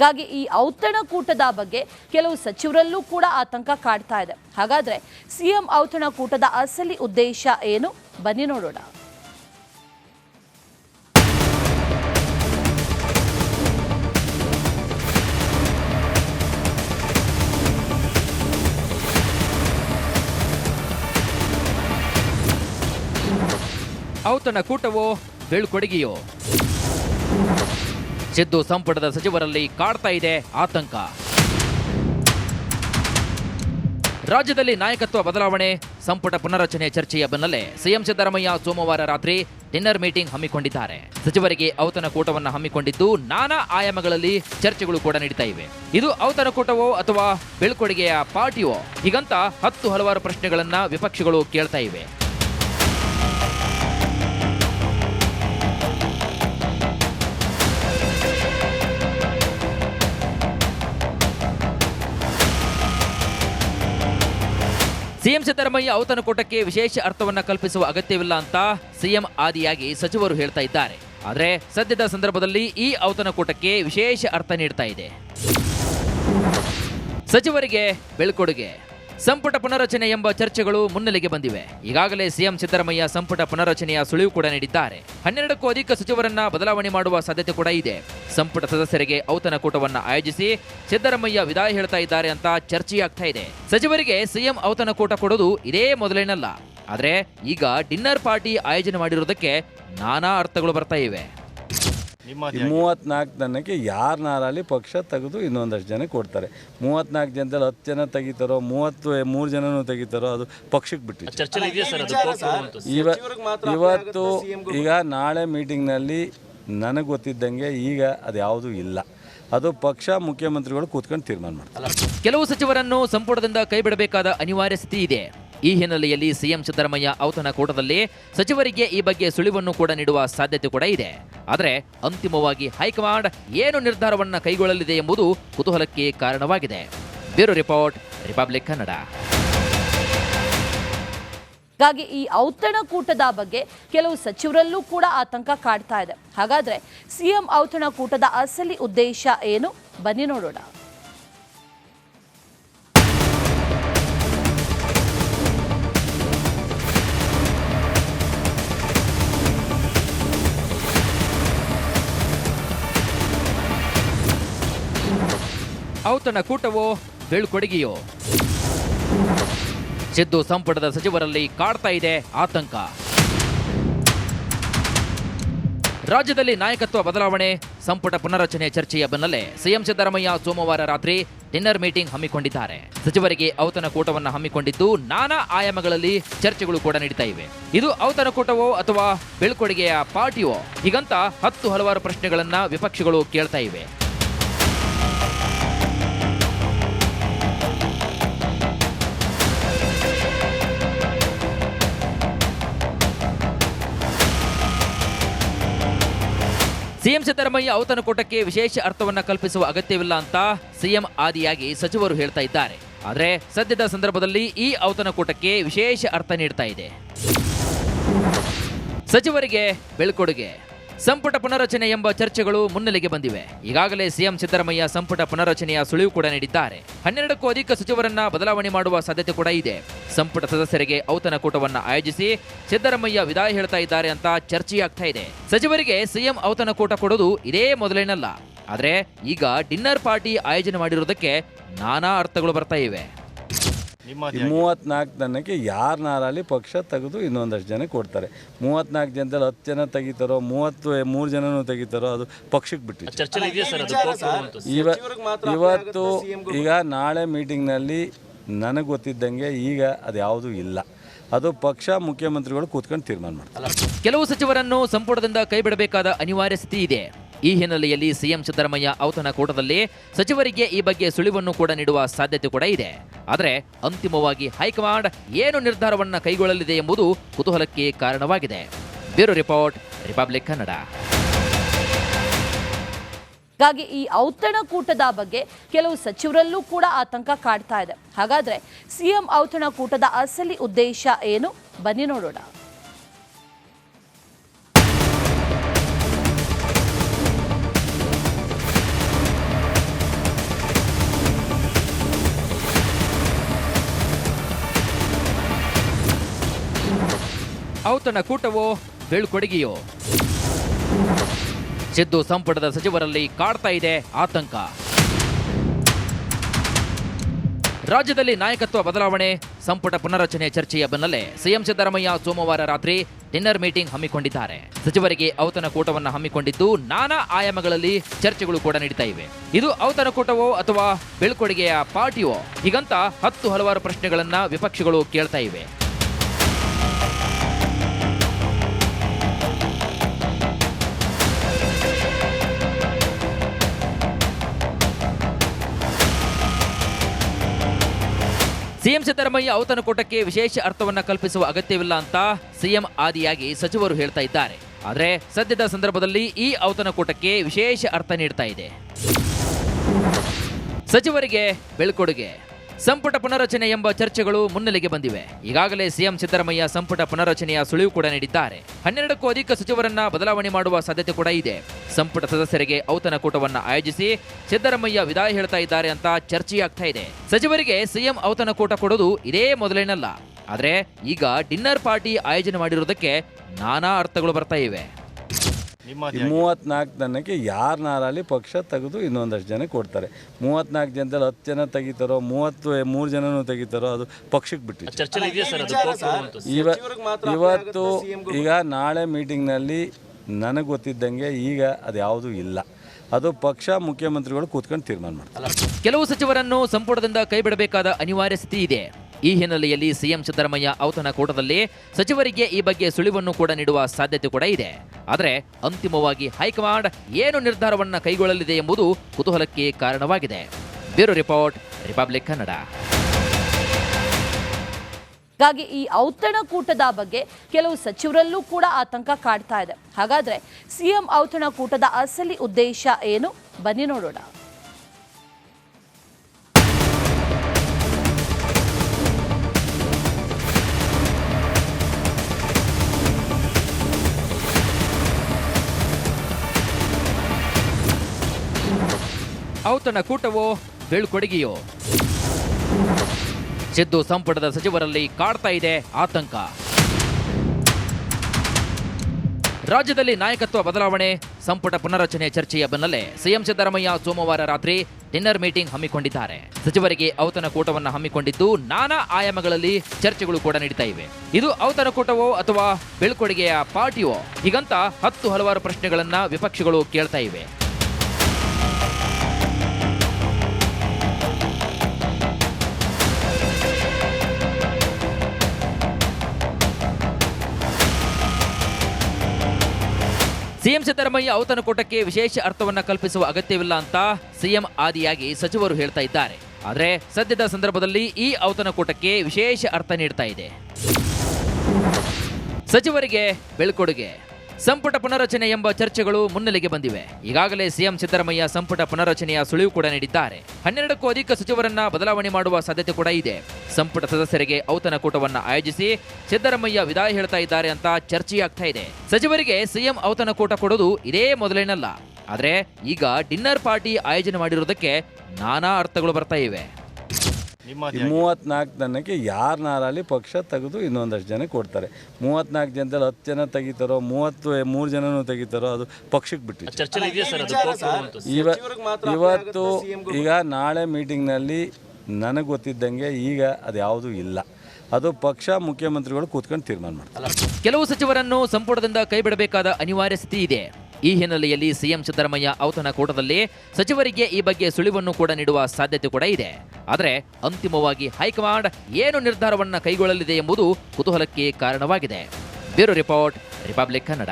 ಹಾಗಾಗಿ ಈ ಔತಣಕೂಟದ ಬಗ್ಗೆ ಕೆಲವು ಸಚಿವರಲ್ಲೂ ಕೂಡ ಆತಂಕ ಕಾಡ್ತಾ ಇದೆ. ಹಾಗಾದ್ರೆ ಸಿಎಂ ಔತಣಕೂಟದ ಅಸಲಿ ಉದ್ದೇಶ ಏನು? ಬನ್ನಿ ನೋಡೋಣ. ಔತಣಕೂಟವೋ ಬೀಳ್ಕೊಡುಗೆಯೋ? ಸಿದ್ದು ಸಂಪುಟದ ಸಚಿವರಲ್ಲಿ ಕಾಡ್ತಾ ಇದೆ ಆತಂಕ. ರಾಜ್ಯದಲ್ಲಿ ನಾಯಕತ್ವ ಬದಲಾವಣೆ, ಸಂಪುಟ ಪುನರಚನೆ ಚರ್ಚೆಯ ಬೆನ್ನಲ್ಲೇ ಸಿಎಂ ಸಿದ್ದರಾಮಯ್ಯ ಸೋಮವಾರ ರಾತ್ರಿ ಡಿನ್ನರ್ ಮೀಟಿಂಗ್ ಹಮ್ಮಿಕೊಂಡಿದ್ದಾರೆ. ಸಚಿವರಿಗೆ ಔತಣ ಕೂಟವನ್ನು ಹಮ್ಮಿಕೊಂಡಿದ್ದು ನಾನಾ ಆಯಾಮಗಳಲ್ಲಿ ಚರ್ಚೆಗಳು ಕೂಡ ನಡೀತಾ ಇವೆ. ಇದು ಔತಣ ಕೂಟವೋ ಅಥವಾ ಬೀಳ್ಕೊಡುಗೆಯ ಪಾರ್ಟಿಯೋ? ಹೀಗಂತ ಹತ್ತು ಹಲವಾರು ಪ್ರಶ್ನೆಗಳನ್ನ ವಿಪಕ್ಷಗಳು ಕೇಳ್ತಾ ಇವೆ. ಸಿಎಂ ಸಿದ್ದರಾಮಯ್ಯ ಔತಣಕೂಟಕ್ಕೆ ವಿಶೇಷ ಅರ್ಥವನ್ನ ಕಲ್ಪಿಸುವ ಅಗತ್ಯವಿಲ್ಲ ಅಂತ ಸಿಎಂ ಆದಿಯಾಗಿ ಸಚಿವರು ಹೇಳ್ತಾ ಇದ್ದಾರೆ. ಆದರೆ ಸದ್ಯದ ಸಂದರ್ಭದಲ್ಲಿ ಈ ಔತಣಕೂಟಕ್ಕೆ ವಿಶೇಷ ಅರ್ಥ ನೀಡ್ತಾ ಇದೆ. ಸಚಿವರಿಗೆ ಬೀಳ್ಕೊಡುಗೆ. ಸಂಪುಟ ಪುನರಚನೆ ಎಂಬ ಚರ್ಚೆಗಳು ಮುನ್ನೆಲೆಗೆ ಬಂದಿವೆ. ಈಗಾಗಲೇ ಸಿಎಂ ಸಿದ್ದರಾಮಯ್ಯ ಸಂಪುಟ ಪುನರಚನೆಯ ಸುಳಿವು ಕೂಡ ನೀಡಿದ್ದಾರೆ. ಹನ್ನೆರಡಕ್ಕೂ ಅಧಿಕ ಸಚಿವರನ್ನ ಬದಲಾವಣೆ ಮಾಡುವ ಸಾಧ್ಯತೆ ಕೂಡ ಇದೆ. ಸಂಪುಟ ಸದಸ್ಯರಿಗೆ ಔತಣಕೂಟವನ್ನು ಆಯೋಜಿಸಿ ಸಿದ್ದರಾಮಯ್ಯ ವಿದಾಯ ಹೇಳ್ತಾ ಇದ್ದಾರೆ ಅಂತ ಚರ್ಚೆಯಾಗ್ತಾ ಇದೆ. ಸಚಿವರಿಗೆ ಸಿಎಂ ಔತಣಕೂಟ ಕೊಡೋದು ಇದೇ ಮೊದಲೇನಲ್ಲ. ಆದರೆ ಈಗ ಡಿನ್ನರ್ ಪಾರ್ಟಿ ಆಯೋಜನೆ ಮಾಡಿರುವುದಕ್ಕೆ ನಾನಾ ಅರ್ಥಗಳು ಬರ್ತಾ ಇವೆ. ಮೂವತ್ನಾಲ್ಕು ಜನಕ್ಕೆ ಯಾರನ್ನಾರಲ್ಲಿ ಪಕ್ಷ ತೆಗೆದು ಇನ್ನೊಂದಷ್ಟು ಜನ ಕೊಡ್ತಾರೆ. ಮೂವತ್ನಾಲ್ಕು ಜನದಲ್ಲಿ ಹತ್ತು ಜನ ತೆಗಿತಾರೋ ಮೂವತ್ತು ಮೂರು ಜನನೂ ತೆಗಿತಾರೋ ಅದು ಪಕ್ಷಕ್ಕೆ ಬಿಟ್ಟಿತ್ತು ಇವ ಇವತ್ತು ಈಗ ನಾಳೆ ಮೀಟಿಂಗ್ನಲ್ಲಿ ನನಗೆ ಗೊತ್ತಿದ್ದಂಗೆ ಈಗ ಅದು ಯಾವುದೂ ಇಲ್ಲ. ಅದು ಪಕ್ಷ ಮುಖ್ಯಮಂತ್ರಿಗಳು ಕೂತ್ಕೊಂಡು ತೀರ್ಮಾನ ಮಾಡ್ತಾರೆ. ಕೆಲವು ಸಚಿವರನ್ನು ಸಂಪುಟದಿಂದ ಕೈಬಿಡಬೇಕಾದ ಅನಿವಾರ್ಯ ಸ್ಥಿತಿ ಇದೆ. ಈ ಹಿನ್ನೆಲೆಯಲ್ಲಿ ಸಿಎಂ ಸಿದ್ದರಾಮಯ್ಯ ಔತಣ ಕೂಟದಲ್ಲಿ ಸಚಿವರಿಗೆ ಈ ಬಗ್ಗೆ ಸುಳಿವನ್ನು ಕೂಡ ನೀಡುವ ಸಾಧ್ಯತೆ ಕೂಡ ಇದೆ. ಆದರೆ ಅಂತಿಮವಾಗಿ ಹೈಕಮಾಂಡ್ ಏನು ನಿರ್ಧಾರವನ್ನು ಕೈಗೊಳ್ಳಲಿದೆ ಎಂಬುದು ಕುತೂಹಲಕ್ಕೆ ಕಾರಣವಾಗಿದೆ. Bureau report, Republic Kannada. ಹಾಗಾಗಿ ಈ ಔತಣಕೂಟದ ಬಗ್ಗೆ ಕೆಲವು ಸಚಿವರಲ್ಲೂ ಕೂಡ ಆತಂಕ ಕಾಡ್ತಾ ಇದೆ. ಹಾಗಾದ್ರೆ ಸಿಎಂ ಔತಣಕೂಟದ ಅಸಲಿ ಉದ್ದೇಶ ಏನು? ಬನ್ನಿ ನೋಡೋಣ. ಔತಣ ಕೂಟವೋ ಬೀಳ್ಕೊಡುಗೆಯೋ? ಸಿದ್ದು ಸಂಪುಟದ ಸಚಿವರಲ್ಲಿ ಕಾಡ್ತಾ ಇದೆ ಆತಂಕ. ರಾಜ್ಯದಲ್ಲಿ ನಾಯಕತ್ವ ಬದಲಾವಣೆ, ಸಂಪುಟ ಪುನರಚನೆ ಚರ್ಚೆಯ ಬೆನ್ನಲ್ಲೇ ಸಿಎಂ ಸಿದ್ದರಾಮಯ್ಯ ಸೋಮವಾರ ರಾತ್ರಿ ಡಿನ್ನರ್ ಮೀಟಿಂಗ್ ಹಮ್ಮಿಕೊಂಡಿದ್ದಾರೆ. ಸಚಿವರಿಗೆ ಔತನ ಕೂಟವನ್ನು ಹಮ್ಮಿಕೊಂಡಿದ್ದು ನಾನಾ ಆಯಾಮಗಳಲ್ಲಿ ಚರ್ಚೆಗಳು ಕೂಡ ನಡೀತಾ ಇವೆ. ಇದು ಔತಣ ಕೂಟವೋ ಅಥವಾ ಬೀಳ್ಕೊಡುಗೆಯ ಪಾರ್ಟಿಯೋ? ಹೀಗಂತ ಹತ್ತು ಹಲವಾರು ಪ್ರಶ್ನೆಗಳನ್ನ ವಿಪಕ್ಷಗಳು ಕೇಳ್ತಾ ಇವೆ. ಸಿಎಂ ಸಿದ್ದರಾಮಯ್ಯ ಔತಣಕೂಟಕ್ಕೆ ವಿಶೇಷ ಅರ್ಥವನ್ನ ಕಲ್ಪಿಸುವ ಅಗತ್ಯವಿಲ್ಲ ಅಂತ ಸಿಎಂ ಆದಿಯಾಗಿ ಸಚಿವರು ಹೇಳ್ತಾ ಇದ್ದಾರೆ. ಆದರೆ ಸದ್ಯದ ಸಂದರ್ಭದಲ್ಲಿ ಈ ಔತಣಕೂಟಕ್ಕೆ ವಿಶೇಷ ಅರ್ಥ ನೀಡ್ತಾ ಇದೆ. ಸಚಿವರಿಗೆ ಬೀಳ್ಕೊಡುಗೆ. ಸಂಪುಟ ಪುನರಚನೆ ಎಂಬ ಚರ್ಚೆಗಳು ಮುನ್ನೆಲೆಗೆ ಬಂದಿವೆ. ಈಗಾಗಲೇ ಸಿಎಂ ಸಿದ್ದರಾಮಯ್ಯ ಸಂಪುಟ ಪುನರಚನೆಯ ಸುಳಿವು ಕೂಡ ನೀಡಿದ್ದಾರೆ. ಹನ್ನೆರಡಕ್ಕೂ ಅಧಿಕ ಸಚಿವರನ್ನ ಬದಲಾವಣೆ ಮಾಡುವ ಸಾಧ್ಯತೆ ಕೂಡ ಇದೆ. ಸಂಪುಟ ಸದಸ್ಯರಿಗೆ ಔತಣಕೂಟವನ್ನು ಆಯೋಜಿಸಿ ಸಿದ್ದರಾಮಯ್ಯ ವಿದಾಯ ಹೇಳ್ತಾ ಇದ್ದಾರೆ ಅಂತ ಚರ್ಚೆಯಾಗ್ತಾ ಇದೆ. ಸಚಿವರಿಗೆ ಸಿಎಂ ಔತಣಕೂಟ ಕೊಡೋದು ಇದೇ ಮೊದಲೇನಲ್ಲ. ಆದರೆ ಈಗ ಡಿನ್ನರ್ ಪಾರ್ಟಿ ಆಯೋಜನೆ ಮಾಡಿರುವುದಕ್ಕೆ ನಾನಾ ಅರ್ಥಗಳು ಬರ್ತಾ ಇವೆ. ಈ ಮೂವತ್ನಾಲ್ಕು ಜನಕ್ಕೆ ಯಾರನ್ನಾರಲ್ಲಿ ಪಕ್ಷ ತೆಗೆದು ಇನ್ನೊಂದಷ್ಟು ಜನ ಕೊಡ್ತಾರೆ. ಮೂವತ್ನಾಲ್ಕು ಜನದಲ್ಲಿ ಹತ್ತು ಜನ ತೆಗಿತಾರೋ ಮೂವತ್ತು ಮೂರು ಜನನೂ ತೆಗಿತಾರೋ ಅದು ಪಕ್ಷಕ್ಕೆ ಬಿಟ್ಟಿತ್ತು ಇವ ಇವತ್ತು ಈಗ ನಾಳೆ ಮೀಟಿಂಗ್ನಲ್ಲಿ ನನಗೆ ಗೊತ್ತಿದ್ದಂಗೆ ಈಗ ಅದು ಯಾವುದೂ ಇಲ್ಲ. ಅದು ಪಕ್ಷ ಮುಖ್ಯಮಂತ್ರಿಗಳು ಕೂತ್ಕೊಂಡು ತೀರ್ಮಾನ ಮಾಡ್ತಾರೆ. ಕೆಲವು ಸಚಿವರನ್ನು ಸಂಪುಟದಿಂದ ಕೈಬಿಡಬೇಕಾದ ಅನಿವಾರ್ಯ ಸ್ಥಿತಿ ಇದೆ. ಈ ಹಿನ್ನೆಲೆಯಲ್ಲಿ ಸಿಎಂ ಸಿದ್ದರಾಮಯ್ಯ ಔತಣ ಕೂಟದಲ್ಲಿ ಸಚಿವರಿಗೆ ಈ ಬಗ್ಗೆ ಸುಳಿವನ್ನು ಕೂಡ ನೀಡುವ ಸಾಧ್ಯತೆ ಕೂಡ ಇದೆ. ಆದರೆ ಅಂತಿಮವಾಗಿ ಹೈಕಮಾಂಡ್ ಏನು ನಿರ್ಧಾರವನ್ನು ಕೈಗೊಳ್ಳಲಿದೆ ಎಂಬುದು ಕುತೂಹಲಕ್ಕೆ ಕಾರಣವಾಗಿದೆ. Bureau report, Republic Kannada. ಹಾಗಾಗಿ ಈ ಔತಣಕೂಟದ ಬಗ್ಗೆ ಕೆಲವು ಸಚಿವರಲ್ಲೂ ಕೂಡ ಆತಂಕ ಕಾಡ್ತಾ ಇದೆ. ಹಾಗಾದ್ರೆ ಸಿಎಂ ಔತಣಕೂಟದ ಅಸಲಿ ಉದ್ದೇಶ ಏನು? ಬನ್ನಿ ನೋಡೋಣ. ಔತಣ ಕೂಟವೋ ಬೀಳ್ಕೊಡುಗೆಯೋ? ಸಿದ್ದು ಸಂಪುಟದ ಸಚಿವರಲ್ಲಿ ಕಾಡ್ತಾ ಇದೆ ಆತಂಕ. ರಾಜ್ಯದಲ್ಲಿ ನಾಯಕತ್ವ ಬದಲಾವಣೆ, ಸಂಪುಟ ಪುನರಚನೆ ಚರ್ಚೆಯ ಬೆನ್ನಲ್ಲೇ ಸಿಎಂ ಸಿದ್ದರಾಮಯ್ಯ ಸೋಮವಾರ ರಾತ್ರಿ ಡಿನ್ನರ್ ಮೀಟಿಂಗ್ ಹಮ್ಮಿಕೊಂಡಿದ್ದಾರೆ. ಸಚಿವರಿಗೆ ಔತನ ಕೂಟವನ್ನು ಹಮ್ಮಿಕೊಂಡಿದ್ದು ನಾನಾ ಆಯಾಮಗಳಲ್ಲಿ ಚರ್ಚೆಗಳು ಕೂಡ ನಡೀತಾ ಇವೆ. ಇದು ಔತಣ ಕೂಟವೋ ಅಥವಾ ಬೀಳ್ಕೊಡುಗೆಯ ಪಾರ್ಟಿಯೋ? ಹೀಗಂತ ಹತ್ತು ಹಲವಾರು ಪ್ರಶ್ನೆಗಳನ್ನ ವಿಪಕ್ಷಗಳು ಕೇಳ್ತಾ ಇವೆ. ಸಿಎಂ ಸಿದ್ದರಾಮಯ್ಯ ಔತಣಕೂಟಕ್ಕೆ ವಿಶೇಷ ಅರ್ಥವನ್ನ ಕಲ್ಪಿಸುವ ಅಗತ್ಯವಿಲ್ಲ ಅಂತ ಸಿಎಂ ಆದಿಯಾಗಿ ಸಚಿವರು ಹೇಳ್ತಾ ಇದ್ದಾರೆ. ಆದರೆ ಸದ್ಯದ ಸಂದರ್ಭದಲ್ಲಿ ಈ ಔತಣಕೂಟಕ್ಕೆ ವಿಶೇಷ ಅರ್ಥ ನೀಡ್ತಾ ಇದೆ. ಸಚಿವರಿಗೆ ಬೀಳ್ಕೊಡುಗೆ. ಸಂಪುಟ ಪುನರಚನೆ ಎಂಬ ಚರ್ಚೆಗಳು ಮುನ್ನೆಲೆಗೆ ಬಂದಿವೆ. ಈಗಾಗಲೇ ಸಿಎಂ ಸಿದ್ದರಾಮಯ್ಯ ಸಂಪುಟ ಪುನರಚನೆಯ ಸುಳಿವು ಕೂಡ ನೀಡಿದ್ದಾರೆ. ಹನ್ನೆರಡಕ್ಕೂ ಅಧಿಕ ಸಚಿವರನ್ನ ಬದಲಾವಣೆ ಮಾಡುವ ಸಾಧ್ಯತೆ ಕೂಡ ಇದೆ. ಸಂಪುಟ ಸದಸ್ಯರಿಗೆ ಔತಣ ಕೂಟವನ್ನ ಆಯೋಜಿಸಿ ಸಿದ್ದರಾಮಯ್ಯ ವಿದಾಯ ಹೇಳ್ತಾ ಇದ್ದಾರೆ ಅಂತ ಚರ್ಚೆಯಾಗ್ತಾ ಇದೆ. ಸಚಿವರಿಗೆ ಸಿಎಂ ಔತಣ ಕೂಟ ಕೊಡೋದು ಇದೇ ಮೊದಲೇನಲ್ಲ. ಆದರೆ ಈಗ ಡಿನ್ನರ್ ಪಾರ್ಟಿ ಆಯೋಜನೆ ಮಾಡಿರುವುದಕ್ಕೆ ನಾನಾ ಅರ್ಥಗಳು ಬರ್ತಾ ಇವೆ. ಈ ಮೂವತ್ನಾಲ್ಕು ಜನಕ್ಕೆ ಯಾರನ್ನಾರಲ್ಲಿ ಪಕ್ಷ ತೆಗೆದು ಇನ್ನೊಂದಷ್ಟು ಜನ ಕೊಡ್ತಾರೆ. ಮೂವತ್ನಾಲ್ಕು ಜನದಲ್ಲಿ ಹತ್ತು ಜನ ತೆಗಿತಾರೋ ಮೂವತ್ತು ಮೂರು ಜನನೂ ತೆಗಿತಾರೋ ಅದು ಪಕ್ಷಕ್ಕೆ ಬಿಟ್ಟು ಚರ್ಚೆಲಿ ಇದೆಯಾ ಸರ್ ಅದು? ಇವ ಇವತ್ತು ಈಗ ನಾಳೆ ಮೀಟಿಂಗ್ನಲ್ಲಿ ನನಗೆ ಗೊತ್ತಿದ್ದಂಗೆ ಈಗ ಅದು ಯಾವುದೂ ಇಲ್ಲ. ಅದು ಪಕ್ಷ ಮುಖ್ಯಮಂತ್ರಿಗಳು ಕೂತ್ಕೊಂಡು ತೀರ್ಮಾನ ಮಾಡ್ತಾರೆ. ಕೆಲವು ಸಚಿವರನ್ನು ಸಂಪುಟದಿಂದ ಕೈಬಿಡಬೇಕಾದ ಅನಿವಾರ್ಯ ಸ್ಥಿತಿ ಇದೆ. ಈ ಹಿನ್ನೆಲೆಯಲ್ಲಿ ಸಿಎಂ ಸಿದ್ದರಾಮಯ್ಯ ಔತಣ ಕೂಟದಲ್ಲಿ ಸಚಿವರಿಗೆ ಈ ಬಗ್ಗೆ ಸುಳಿವನ್ನು ಕೂಡ ನೀಡುವ ಸಾಧ್ಯತೆ ಕೂಡ ಇದೆ. ಆದರೆ ಅಂತಿಮವಾಗಿ ಹೈಕಮಾಂಡ್ ಏನು ನಿರ್ಧಾರವನ್ನು ಕೈಗೊಳ್ಳಲಿದೆ ಎಂಬುದು ಕುತೂಹಲಕ್ಕೆ ಕಾರಣವಾಗಿದೆ. Bureau report, Republic Kannada. ಹಾಗಾಗಿ ಈ ಔತಣಕೂಟದ ಬಗ್ಗೆ ಕೆಲವು ಸಚಿವರಲ್ಲೂ ಕೂಡ ಆತಂಕ ಕಾಡ್ತಾ ಇದೆ. ಹಾಗಾದ್ರೆ ಸಿಎಂ ಔತಣಕೂಟದ ಅಸಲಿ ಉದ್ದೇಶ ಏನು? ಬನ್ನಿ ನೋಡೋಣ. ಔತಣ ಕೂಟವೋ ಬೀಳ್ಕೊಡುಗೆಯೋ? ಸಿದ್ದು ಸಂಪುಟದ ಸಚಿವರಲ್ಲಿ ಕಾಡ್ತಾ ಇದೆ ಆತಂಕ. ರಾಜ್ಯದಲ್ಲಿ ನಾಯಕತ್ವ ಬದಲಾವಣೆ, ಸಂಪುಟ ಪುನರಚನೆ ಚರ್ಚೆಯ ಬೆನ್ನಲ್ಲೇ ಸಿಎಂ ಸಿದ್ದರಾಮಯ್ಯ ಸೋಮವಾರ ರಾತ್ರಿ ಡಿನ್ನರ್ ಮೀಟಿಂಗ್ ಹಮ್ಮಿಕೊಂಡಿದ್ದಾರೆ. ಸಚಿವರಿಗೆ ಔತನ ಕೂಟವನ್ನು ಹಮ್ಮಿಕೊಂಡಿದ್ದು ನಾನಾ ಆಯಾಮಗಳಲ್ಲಿ ಚರ್ಚೆಗಳು ಕೂಡ ನಡೀತಾ ಇವೆ. ಇದು ಔತಣ ಕೂಟವೋ ಅಥವಾ ಬೀಳ್ಕೊಡುಗೆಯ ಪಾರ್ಟಿಯೋ? ಹೀಗಂತ ಹತ್ತು ಹಲವಾರು ಪ್ರಶ್ನೆಗಳನ್ನ ವಿಪಕ್ಷಗಳು ಕೇಳ್ತಾ ಇವೆ. ಸಿಎಂ ಸಿದ್ದರಾಮಯ್ಯ ಔತಣಕೂಟಕ್ಕೆ ವಿಶೇಷ ಅರ್ಥವನ್ನ ಕಲ್ಪಿಸುವ ಅಗತ್ಯವಿಲ್ಲ ಅಂತ ಸಿಎಂ ಆದಿಯಾಗಿ ಸಚಿವರು ಹೇಳ್ತಾ ಇದ್ದಾರೆ. ಆದರೆ ಸದ್ಯದ ಸಂದರ್ಭದಲ್ಲಿ ಈ ಔತಣಕೂಟಕ್ಕೆ ವಿಶೇಷ ಅರ್ಥ ನೀಡ್ತಾ ಇದೆ. ಸಚಿವರಿಗೆ ಬೀಳ್ಕೊಡುಗೆ. ಸಂಪುಟ ಪುನರಚನೆ ಎಂಬ ಚರ್ಚೆಗಳು ಮುನ್ನೆಲೆಗೆ ಬಂದಿವೆ. ಈಗಾಗಲೇ ಸಿಎಂ ಸಿದ್ದರಾಮಯ್ಯ ಸಂಪುಟ ಪುನರಚನೆಯ ಸುಳಿವು ಕೂಡ ನೀಡಿದ್ದಾರೆ. ಹನ್ನೆರಡಕ್ಕೂ ಅಧಿಕ ಸಚಿವರನ್ನ ಬದಲಾವಣೆ ಮಾಡುವ ಸಾಧ್ಯತೆ ಕೂಡ ಇದೆ. ಸಂಪುಟ ಸದಸ್ಯರಿಗೆ ಔತಣ ಕೂಟವನ್ನ ಆಯೋಜಿಸಿ ಸಿದ್ದರಾಮಯ್ಯ ವಿದಾಯ ಹೇಳ್ತಾ ಇದ್ದಾರೆ ಅಂತ ಚರ್ಚೆಯಾಗ್ತಾ ಇದೆ. ಸಚಿವರಿಗೆ ಸಿಎಂ ಔತಣ ಕೂಟ ಕೊಡೋದು ಇದೇ ಮೊದಲೇನಲ್ಲ. ಆದರೆ ಈಗ ಡಿನ್ನರ್ ಪಾರ್ಟಿ ಆಯೋಜನೆ ಮಾಡಿರುವುದಕ್ಕೆ ನಾನಾ ಅರ್ಥಗಳು ಬರ್ತಾ ಇವೆ. ಈ ಮೂವತ್ನಾಲ್ಕು ಜನಕ್ಕೆ ಯಾರನ್ನಾರಲ್ಲಿ ಪಕ್ಷ ತೆಗೆದು ಇನ್ನೊಂದಷ್ಟು ಜನ ಕೊಡ್ತಾರೆ. ಮೂವತ್ನಾಲ್ಕು ಜನದಲ್ಲಿ ಹತ್ತು ಜನ ತೆಗಿತಾರೋ ಮೂವತ್ತು ಮೂರು ಜನನೂ ತೆಗಿತಾರೋ ಅದು ಪಕ್ಷಕ್ಕೆ ಬಿಟ್ಟು ಚರ್ಚೆಲಿ ಇದೆಯಾ ಸರ್ ಅದು? ಇವ ಇವತ್ತು ಈಗ ನಾಳೆ ಮೀಟಿಂಗ್ನಲ್ಲಿ ನನಗೆ ಗೊತ್ತಿದ್ದಂಗೆ ಈಗ ಅದು ಯಾವುದೂ ಇಲ್ಲ. ಅದು ಪಕ್ಷ ಮುಖ್ಯಮಂತ್ರಿಗಳು ಕೂತ್ಕೊಂಡು ತೀರ್ಮಾನ ಮಾಡ್ತಾರೆ. ಕೆಲವು ಸಚಿವರನ್ನು ಸಂಪುಟದಿಂದ ಕೈಬಿಡಬೇಕಾದ ಅನಿವಾರ್ಯ ಸ್ಥಿತಿ ಇದೆ. ಈ ಹಿನ್ನೆಲೆಯಲ್ಲಿ ಸಿಎಂ ಸಿದ್ದರಾಮಯ್ಯ ಔತಣ ಕೂಟದಲ್ಲಿ ಸಚಿವರಿಗೆ ಈ ಬಗ್ಗೆ ಸುಳಿವನ್ನು ಕೂಡ ನೀಡುವ ಸಾಧ್ಯತೆ ಕೂಡ ಇದೆ. ಆದರೆ ಅಂತಿಮವಾಗಿ ಹೈಕಮಾಂಡ್ ಏನು ನಿರ್ಧಾರವನ್ನು ಕೈಗೊಳ್ಳಲಿದೆ ಎಂಬುದು ಕುತೂಹಲಕ್ಕೆ ಕಾರಣವಾಗಿದೆ. Bureau report, Republic Kannada.